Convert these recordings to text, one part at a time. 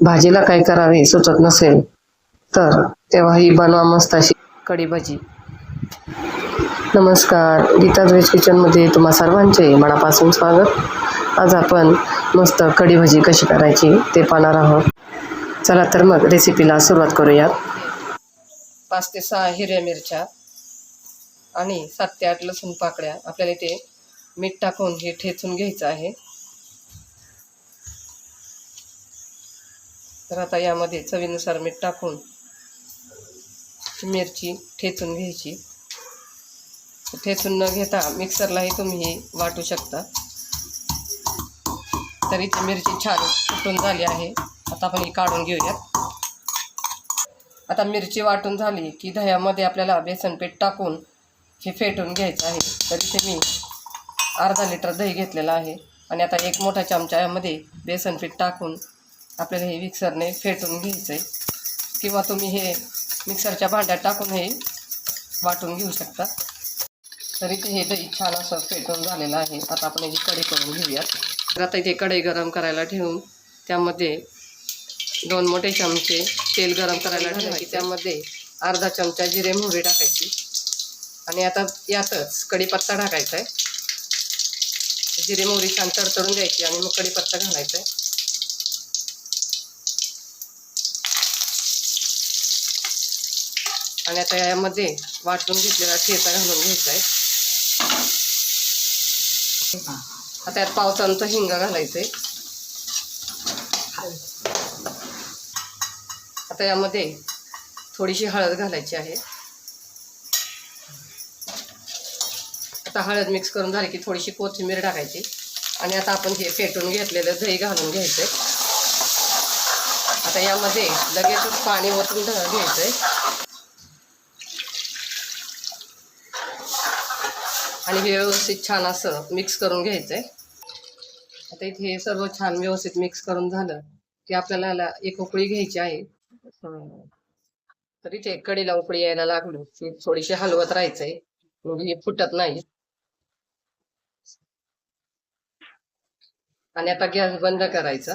भाजीला काय करावे सुचत नसेल तर तेव्हा ही बनवा मस्त अशी कढीभाजी. नमस्कार गीता व्हेज किचनमध्ये तुम्हा सर्वांचे मनापासून स्वागत. आज आपण मस्त कढीभाजी कशी करायची ते पाहणार आहोत. चला तर मग रेसिपीला सुरुवात करूयात. पाच ते सहा हिरव्या मिरच्या आणि सात ते आठ लसूण पाकळ्या. आपल्याला इथे मीठ टाकून हे ठेचून घ्यायचं आहे. तर आता यामध्ये चवीनुसार मीठ टाकून मिरची ठेचून घ्यायची. ठेचून न घेता मिक्सरलाही तुम्ही वाटू शकता. तरी ती मिरची छान फुटून झाली आहे. आता आपण ही काढून घेऊयात. आता मिरची वाटून झाली की दह्यामध्ये आपल्याला बेसन पीठ टाकून हे फेटून घ्यायचं आहे. तर इथे मी अर्धा लिटर दही घेतलेलं आहे. आणि आता एक मोठा चमचा यामध्ये बेसन पीठ टाकून आपल्याला हे मिक्सरने फेटून घ्यायचं आहे किंवा तुम्ही हे मिक्सरच्या भांड्यात टाकून हे वाटून घेऊ शकता. तर इथे हे दही छान असं फेटून झालेलं आहे. आता आपण याची कढई करून घेऊयात. तर आता इथे कढई गरम करायला ठेवून त्यामध्ये दोन मोठे चमचे तेल गरम करायला ठेवायचे. त्यामध्ये अर्धा चमचा जिरे मोहरी टाकायची. आणि आता यातच कढीपत्ता टाकायचा आहे जिरे मोहरी छान तडतडून द्यायची आणि मग कढीपत्ता घालायचा आहे आणि आता यामध्ये वाटून घेतलेला ठेचा घालून घ्यायचा आहे. आता यात पावसांचं हिंग घालायचंय. आता यामध्ये थोडीशी हळद घालायची आहे. आता हळद मिक्स करून झाली की थोडीशी कोथिंबीर टाकायची. आणि आता आपण हे फेटून घेतलेलं दही घालून घ्यायचंय. आता यामध्ये लगेचच पाणी ओतून घ्यायचं घ्यायचंय. आणि हे व्यवस्थित छान असं मिक्स करून घ्यायचंय. आता इथे हे सर्व छान व्यवस्थित मिक्स करून झालं की आपल्याला एक उकळी घ्यायची आहे. तर इथे कडीला उकळी यायला लागलो. की थोडीशी हलवत राहायचंय. म्हणजे हे फुटत नाही. आणि आता गॅस बंद करायचा.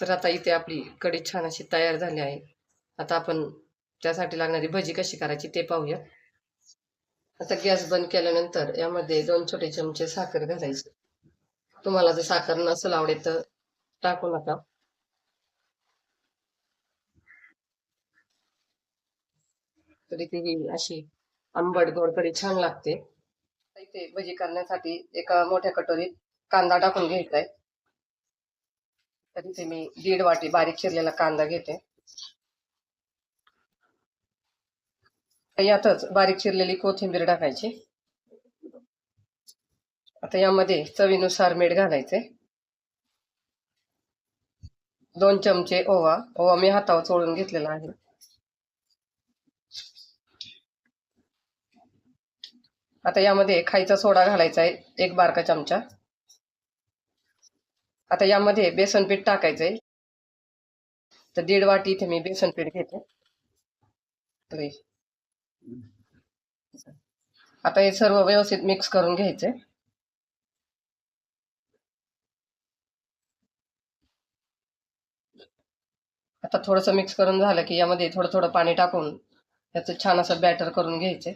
तर आता इथे आपली कढी छान अशी तयार झाली आहे. आता आपण त्यासाठी लागणारी भजी कशी करायची ते पाहूया. आता गॅस बंद केल्यानंतर यामध्ये दोन छोटे चमचे साखर घालायची. तुम्हाला जर साखर नसेल आवडेल तर टाकू नका. तरी ती ही अशी आंबट गोड कढी छान लागते. इथे भजी करण्यासाठी एका मोठ्या कटोरीत कांदा टाकून घ्यायचा आहे. तर इथे मी दीड वाटी बारीक चिरलेला कांदा घेते. यातच बारीक चिरलेली कोथिंबीर टाकायची. आता यामध्ये चवीनुसार मीठ घालायचे. दोन चमचे ओवा ओवा मी हातावर चोळून घेतलेला आहे. आता यामध्ये खायचा सोडा घालायचा आहे एक बारका चमचा. आता यामध्ये बेसन पीठ टाकायचंय. तर दीड वाटी इथे मी बेसन पीठ घेते. आता हे सर्व व्यवस्थित मिक्स करून घ्यायचे. आता थोडंसं मिक्स करून झालं की यामध्ये थोडं थोडं पाणी टाकून याचं छान असं बॅटर करून घ्यायचे.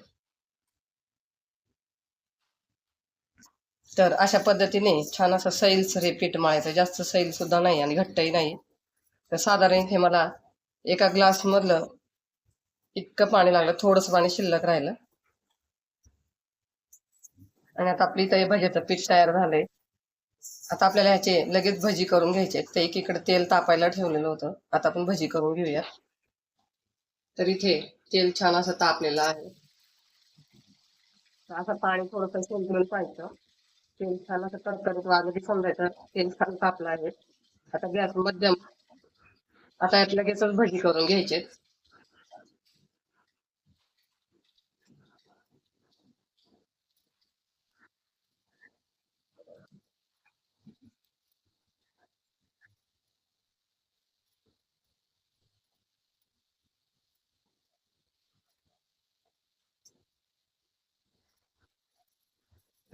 तर अशा पद्धतीने छान असं सैलसर हे पीठ मळायचं जास्त सैल सुद्धा नाही आणि घट्टही नाही. तर साधारण इथे मला एका ग्लास मधलं इतकं पाणी लागलं. थोडंसं पाणी शिल्लक राहिलं. आणि आता आपली इथं भजीचं पीठ तयार झालंय. आता आपल्याला ह्याचे लगेच भजी करून घ्यायचे तर एकीकडे तेल तापायला ठेवलेलं होतं. आता आपण भजी करून घेऊया. तर इथे तेल छान असं तापलेलं आहे. असं पाणी थोडंसं शिंपडून पाहायचं तेल छान असं कडकडीत वाजली समजायचं तेल छान तापलं आहे. आता गॅस मध्यम आता यात लगेचच भजी करून घ्यायचे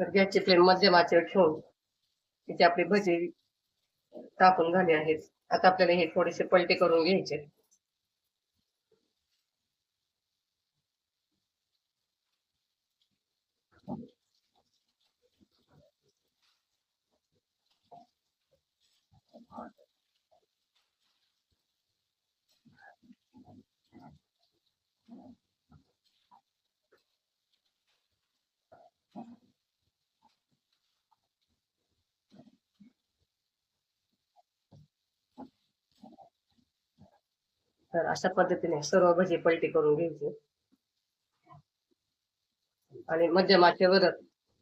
तर गॅसची फ्लेम मध्यम आचेवर ठेवून तिथे आपली भजी टाकून झाली आहेत आता आपल्याला हे थोडेसे पलटे करून घ्यायचे तर अशा पद्धतीने सर्व भजी पलटी करून घ्यायची. आणि मध्यमाचे वरत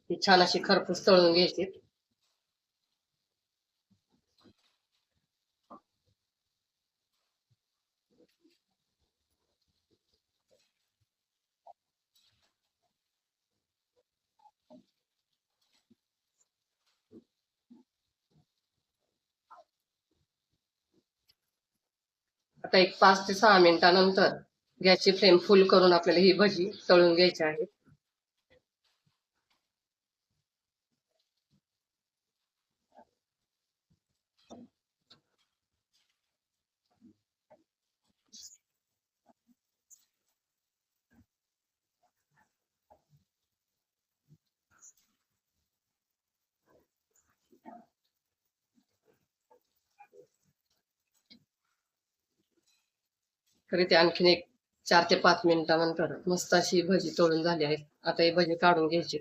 ही छान अशी खरपूस तळून घ्यायची. आता एक पाच ते सहा मिनिटानंतर गॅसची फ्लेम फुल करून आपल्याला ही भजी तळून घ्यायची आहे. तरी ते आणखीन एक चार ते पाच मिनिटानंतर मस्त अशी भजी तळून झाली आहे आता ही भजी काढून घ्यायची.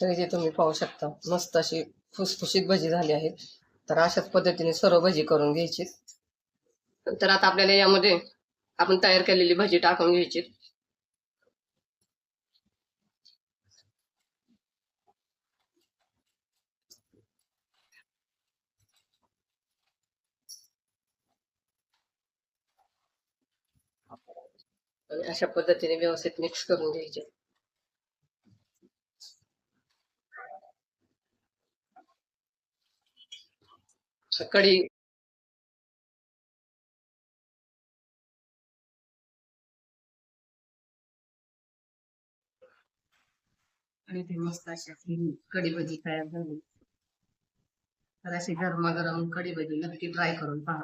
तर इथे तुम्ही पाहू शकता. मस्त अशी फुसफुशीत भजी झाली आहे तर अशाच पद्धतीने सर्व भजी करून घ्यायची. तर आता आपल्याला यामध्ये आपण तयार केलेली भजी टाकून घ्यायची. आणि अशा पद्धतीने व्यवस्थित मिक्स करून घ्यायचे. कढी आणि ते मस्त अशी आपली कढी भजी तयार झाली. तर अशी गरमागरम कडी भजी नक्की ट्राय करून पहा.